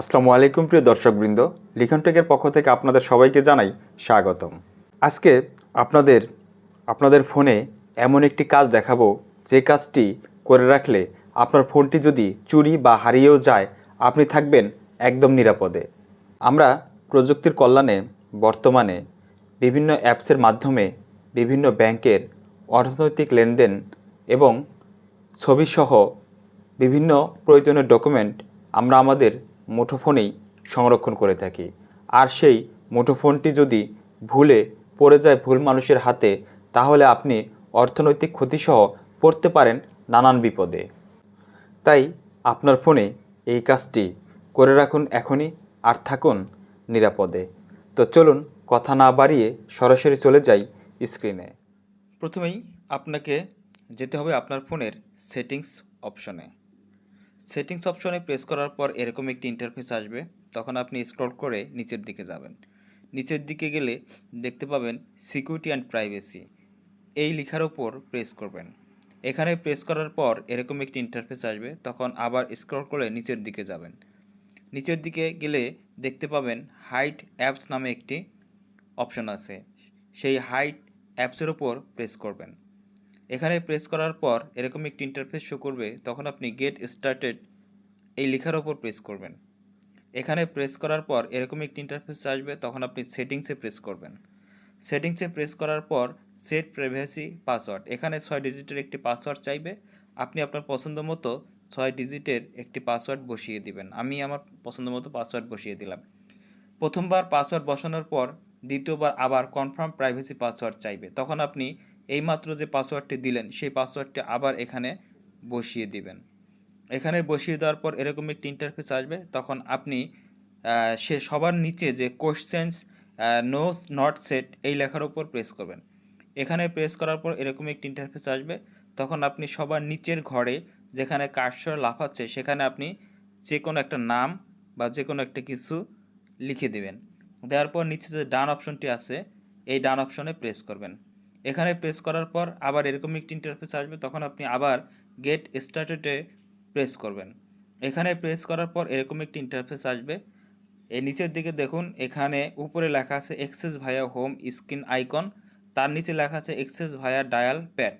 আসসালামু আলাইকুম প্রিয় দর্শকবৃন্দ, লিখন টেকের পক্ষ থেকে আপনাদের সবাইকে জানাই স্বাগতম। আজকে আপনাদের আপনাদের ফোনে এমন একটি কাজ দেখাবো, যে কাজটি করে রাখলে আপনার ফোনটি যদি চুরি বা হারিয়েও যায়, আপনি থাকবেন একদম নিরাপদে। আমরা প্রযুক্তির কল্যাণে বর্তমানে বিভিন্ন অ্যাপসের মাধ্যমে বিভিন্ন ব্যাংকের অর্থনৈতিক লেনদেন এবং ছবিসহ বিভিন্ন প্রয়োজনীয় ডকুমেন্ট আমরা আমাদের মুঠোফোনেই সংরক্ষণ করে থাকি। আর সেই মুঠোফোনটি যদি ভুলে পড়ে যায় ভুল মানুষের হাতে, তাহলে আপনি অর্থনৈতিক ক্ষতিসহ পড়তে পারেন নানান বিপদে। তাই আপনার ফোনে এই কাজটি করে রাখুন এখনই আর থাকুন নিরাপদে। তো চলুন কথা না বাড়িয়ে সরাসরি চলে যাই স্ক্রিনে। প্রথমেই আপনাকে যেতে হবে আপনার ফোনের সেটিংস অপশনে। সেটিংস অপশনে প্রেস করার পর এরকম একটি ইন্টারফেস আসবে। তখন আপনি স্ক্রল করে নিচের দিকে যাবেন। নিচের দিকে গেলে দেখতে পাবেন সিকিউরিটি অ্যান্ড প্রাইভেসি এই লেখার ওপর প্রেস করবেন। এখানে প্রেস করার পর এরকম একটি ইন্টারফেস আসবে। তখন আবার স্ক্রল করে নিচের দিকে যাবেন। নিচের দিকে গেলে দেখতে পাবেন হাইট অ্যাপস নামে একটি অপশন আছে। সেই হাইট অ্যাপসের ওপর প্রেস করবেন। এখানে প্রেস করার পর এরকম একটি ইন্টারফেস শো করবে, তখন আপনি গেট স্টার্টেড এই লেখার ওপর প্রেস করবেন। এখানে প্রেস করার পর এরকম একটি ইন্টারফেস আসবে, তখন আপনি সেটিংসে প্রেস করবেন। সেটিংসে প্রেস করার পর সেট প্রাইভেসি পাসওয়ার্ড এখানে ছয় ডিজিটের একটি পাসওয়ার্ড চাইবে, আপনি আপনার পছন্দ মতো ছয় ডিজিটের একটি পাসওয়ার্ড বসিয়ে দিবেন। আমি আমার পছন্দ মতো পাসওয়ার্ড বসিয়ে দিলাম। প্রথমবার পাসওয়ার্ড বসানোর পর দ্বিতীয়বার আবার কনফার্ম প্রাইভেসি পাসওয়ার্ড চাইবে, তখন আপনি এইমাত্র যে পাসওয়ার্ডটি দিলেন, সেই পাসওয়ার্ডটি আবার এখানে বসিয়ে দিবেন। এখানে বসিয়ে দেওয়ার পর এরকম একটি ইন্টারফেস আসবে, তখন আপনি সে সবার নিচে যে কোশ্চেন্স নো নট সেট এই লেখার উপর প্রেস করবেন। এখানে প্রেস করার পর এরকম একটি ইন্টারফেস আসবে, তখন আপনি সবার নিচের ঘরে যেখানে কার্সর লাফাচ্ছে, সেখানে আপনি যে কোনো একটা নাম বা যে কোনো একটা কিছু লিখে দেবেন। দেওয়ার পর নিচে যে ডান অপশনটি আছে, এই ডান অপশনে প্রেস করবেন। এখানে প্রেস করার পর আবার এরকম একটি ইন্টারফেস আসবে, তখন আপনি আবার গেট স্টার্টেডে প্রেস করবেন। এখানে প্রেস করার পর এরকম একটি ইন্টারফেস আসবে। এই নিচের দিকে দেখুন, এখানে উপরে লেখা আছে access via home screen icon তার নিচে লেখা আছে এক্সেস ভায়া ডায়াল প্যাড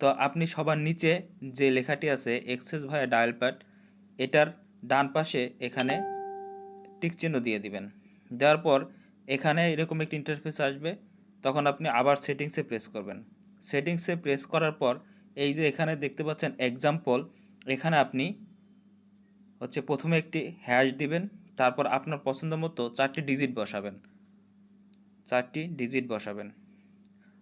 তো আপনি সবার নিচে যে লেখাটি আছে এক্সেস ভায়া ডায়াল প্যাড এটার ডান পাশে এখানে টিক চিহ্ন দিয়ে দিবেন। দেওয়ার পর এখানে এরকম একটি ইন্টারফেস আসবে। তখন আপনি আবার সেটিংসে প্রেস করবেন। সেটিংসে প্রেস করার পর এই যে এখানে দেখতে পাচ্ছেন এক্সাম্পল এখানে আপনি হচ্ছে প্রথমে একটি হ্যাশ দিবেন, তারপর আপনার পছন্দ মতো চারটি ডিজিট বসাবেন। চারটি ডিজিট বসাবেন।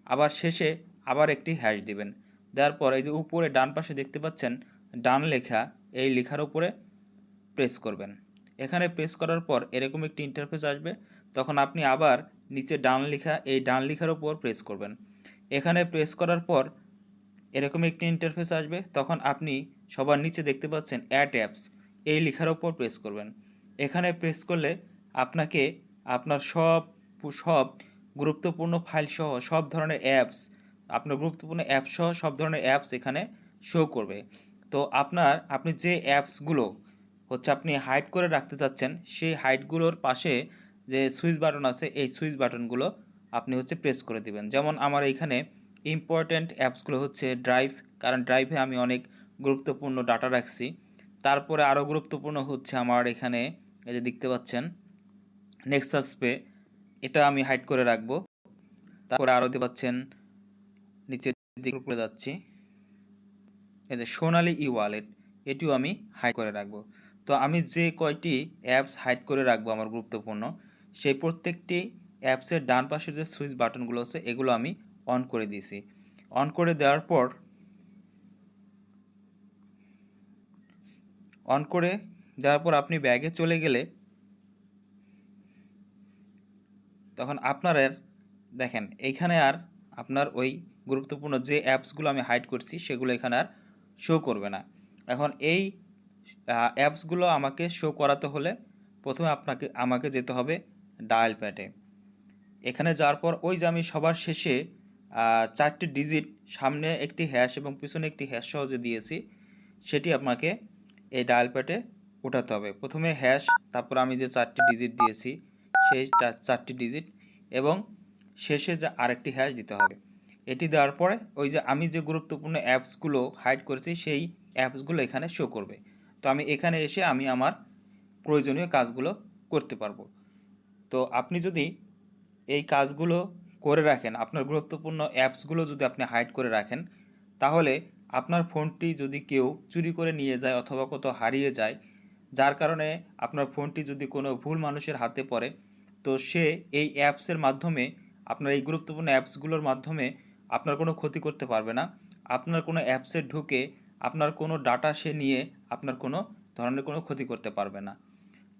আবার শেষে আবার একটি হ্যাশ দিবেন। দেওয়ার পর এই যে উপরে ডান পাশে দেখতে পাচ্ছেন, ডান লেখা, এই লেখার উপরে প্রেস করবেন। এখানে প্রেস করার পর এরকম একটি ইন্টারফেস আসবে। তখন আপনি আবার নিচে ডান লেখা, এই ডান লেখার উপর প্রেস করবেন। এখানে প্রেস করার পর এরকম একটি ইন্টারফেস আসবে, তখন আপনি সবার নিচে দেখতে পাচ্ছেন অ্যাড অ্যাপস এই লেখার উপর প্রেস করবেন। এখানে প্রেস করলে আপনাকে আপনার সব সব গুরুত্বপূর্ণ ফাইল সহ সব ধরনের অ্যাপস আপনার গুরুত্বপূর্ণ অ্যাপ সহ সব ধরনের অ্যাপস এখানে শো করবে। তো আপনার, আপনি যে অ্যাপসগুলো হচ্ছে আপনি হাইড করে রাখতে চাচ্ছেন, সেই হাইডগুলোর পাশে যে সুইচ বাটন আছে, এই সুইচ বাটনগুলো আপনি হচ্ছে প্রেস করে দিবেন। যেমন আমার এইখানে ইম্পর্ট্যান্ট অ্যাপসগুলো হচ্ছে ড্রাইভ কারণ ড্রাইভে আমি অনেক গুরুত্বপূর্ণ ডাটা রাখছি। তারপরে আরও গুরুত্বপূর্ণ হচ্ছে আমার এখানে, এই যে দেখতে পাচ্ছেন নেক্সাস পে এটা আমি হাইড করে রাখব। তারপরে আরও দেখতে পাচ্ছেন, নিচের দিকে উপরে যাচ্ছি। এই যে সোনালি ই ওয়ালেট এটিও আমি হাইড করে রাখব। তো আমি যে কয়টি অ্যাপস হাইড করে রাখব আমার গুরুত্বপূর্ণ সেই প্রত্যেকটি অ্যাপসের ডান পাশের যে সুইচ বাটনগুলো আছে, এগুলো আমি অন করে দিয়েছি। অন করে দেওয়ার পর অন করে দেওয়ার পর আপনি ব্যাগে চলে গেলে, তখন আপনার দেখেন এইখানে আর আপনার ওই গুরুত্বপূর্ণ যে অ্যাপসগুলো আমি হাইড করছি, সেগুলো এখানে আর শো করবে না। এখন এই অ্যাপসগুলো আমাকে শো করাতে হলে প্রথমে আপনাকে, আমাকে যেতে হবে ডায়াল প্যাডে। এখানে যাওয়ার পর ওই যে আমি সবার শেষে চারটি ডিজিট, সামনে একটি হ্যাশ এবং পিছনে একটি হ্যাশ সহজে দিয়েছি, সেটি আপনাকে এই ডায়াল প্যাডে উঠাতে হবে। প্রথমে হ্যাশ, তারপর আমি যে চারটি ডিজিট দিয়েছি, সেই চারটি ডিজিট এবং শেষে যে আরেকটি হ্যাশ দিতে হবে। এটি দেওয়ার পরে ওই যে আমি যে গুরুত্বপূর্ণ অ্যাপসগুলো হাইড করেছি, সেই অ্যাপসগুলো এখানে শো করবে। তো আমি এখানে এসে আমি আমার প্রয়োজনীয় কাজগুলো করতে পারব। তো আপনি যদি এই কাজগুলো করে রাখেন, আপনার গুরুত্বপূর্ণ অ্যাপসগুলো যদি আপনি হাইড করে রাখেন, তাহলে আপনার ফোনটি যদি কেউ চুরি করে নিয়ে যায় অথবা কোথাও হারিয়ে যায়, যার কারণে আপনার ফোনটি যদি কোনো ভুল মানুষের হাতে পড়ে, তো সে এই অ্যাপসের মাধ্যমে, আপনার এই গুরুত্বপূর্ণ অ্যাপসগুলোর মাধ্যমে আপনার কোনো ক্ষতি করতে পারবে না। আপনার কোনো অ্যাপসে ঢুকে আপনার কোনো ডাটা সে নিয়ে আপনার কোনো ধরনের কোনো ক্ষতি করতে পারবে না।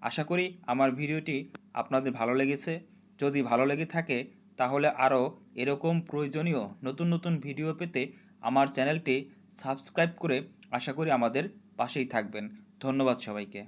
আশা করি আমার ভিডিওটি আপনাদের ভালো লেগেছে। যদি ভালো লেগে থাকে, তাহলে আরও এরকম প্রয়োজনীয় নতুন নতুন ভিডিও পেতে আমার চ্যানেলটি সাবস্ক্রাইব করে আশা করি আমাদের পাশেই থাকবেন। ধন্যবাদ সবাইকে।